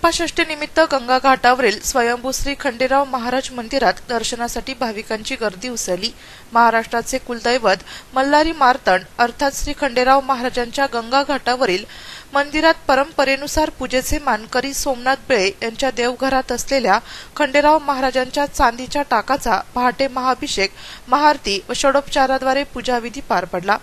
चंपाषष्ठी निमित्त गंगा घाटावरील स्वयंभू श्री खंडेराव महाराज मंदिरात दर्शनासाठी भाविकांची गर्दी उसळली. महाराष्ट्राचे कुलदैवत मल्हारी मार्तंड अर्थात श्री खंडेराव महाराजांच्या गंगा घाटावरील मंदिरात परंपरेनुसार पूजेचे मानकरी सोमनाथ बेळे यांच्या देवघरात असलेल्या खंडेराव महाराजांच्या चांदीच्या टाकाचा पहाटे महाभिषेक महाआरती व षडोपचाराद्वारे पूजाविधी पार पडला.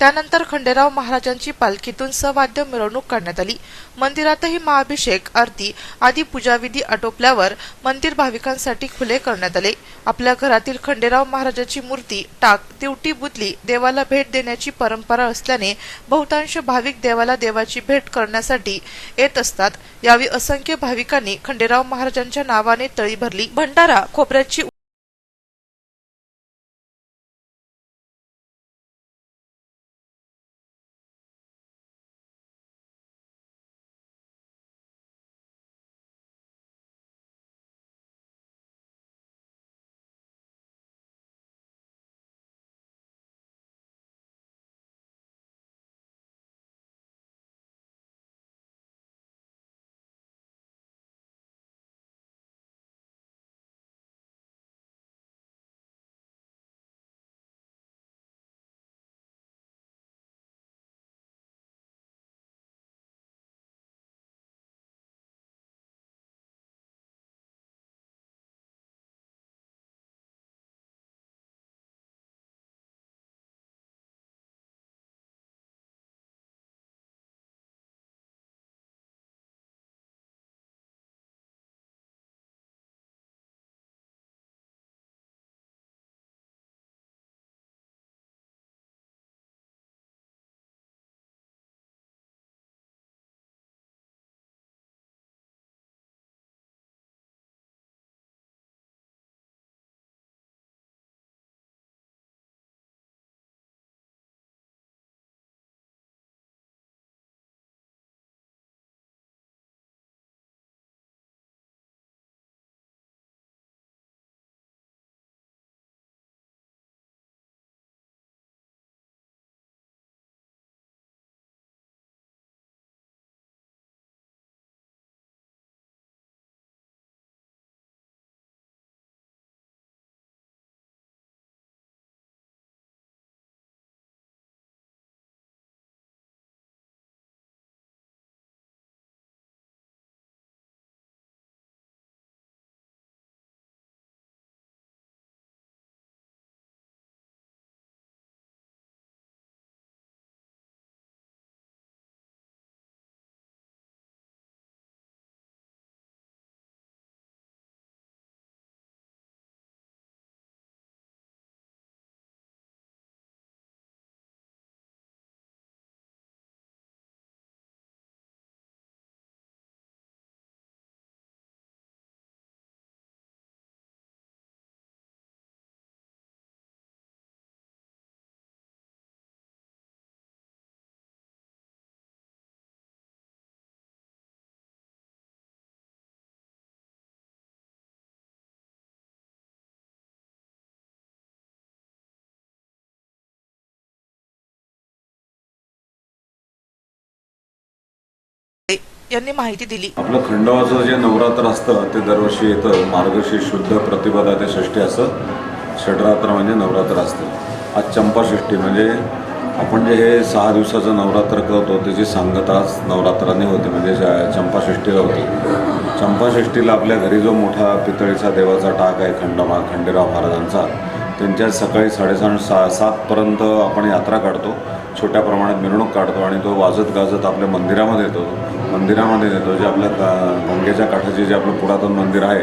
त्यानंतर खंडेराव महाराजांची पालखीतून सवाद्य मिरवणूक करण्यात आली. मंदिरातही महाभिषेक आरती आदी पूजाविधी आटोपल्यावर मंदिर भाविकांसाठी खुले करण्यात आले. आपल्या घरातील खंडेराव महाराजाची मूर्ती टाक तिवटी बुदली देवाला भेट देण्याची परंपरा असल्याने बहुतांश भाविक देवाला देवाची भेट करण्यासाठी येत असतात. यावेळी असंख्य भाविकांनी खंडेराव महाराजांच्या नावाने तळी भरली. भंडारा खोबऱ्याची यांनी माहिती दिली. आपलं खंडोबाचं जे नवरात्र असतं ते दरवर्षी येतं. मार्गशीर्ष शुद्ध प्रतिपदा ते षष्ठी असं षडरात्र म्हणजे नवरात्र असतं. आज चंपाषष्ठी म्हणजे आपण जे हे सहा दिवसाचं नवरात्र करतो त्याची सांगता आज नवरात्राने होते म्हणजे चंपाषष्ठीला होती. चंपाषष्ठीला आपल्या घरी जो मोठा पितळीचा देवाचा टाक आहे खंडोबा खंडेराव महाराजांचा त्यांच्या सकाळी साडेसात सा सातपर्यंत आपण यात्रा काढतो. छोट्या प्रमाणात मिरवणूक काढतो आणि तो वाजत गाजत आपल्या मंदिरामध्ये येतो. मंदिरामध्ये येतो जे आपल्या का गंगेच्या काठाचे जे आपलं पुरातन मंदिर आहे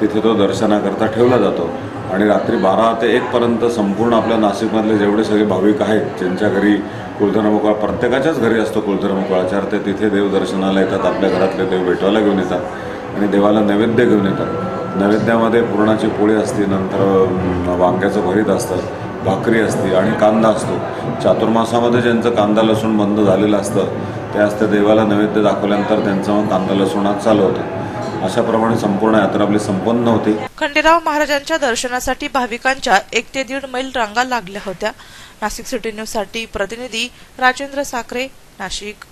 तिथे तो दर्शनाकरता ठेवला जातो. आणि रात्री बारा ते एकपर्यंत संपूर्ण आपल्या नाशिकमधले जेवढे सगळे भाविक आहेत ज्यांच्या घरी कुलधर्मकुळा प्रत्येकाच्याच घरी असतो कुलधर्मकुळाचार ते तिथे देवदर्शनाला येतात आपल्या घरातले देव भेटवायला घेऊन येतात आणि देवाला नैवेद्य घेऊन येतात. नैवेद्यामध्ये पुरणाची पोळी असते नंतर वांग्याचं भरीत असतं. भाकरी असते आणि कांदा असतो. चातुर्मासामध्ये ज्यांचं कांदा लसूण बंद झालेलं असतं ते असतं देवाला नैवेद्य दाखवल्यानंतर त्यांचं मग कांदा लसूणात चालू होतं. अशाप्रमाणे संपूर्ण यात्रा आपली संपन्न होते. खंडेराव महाराजांच्या दर्शनासाठी भाविकांच्या एक ते दीड मैल रांगा लागल्या होत्या. नाशिक सिटी न्यूजसाठी प्रतिनिधी राजेंद्र साखरे नाशिक.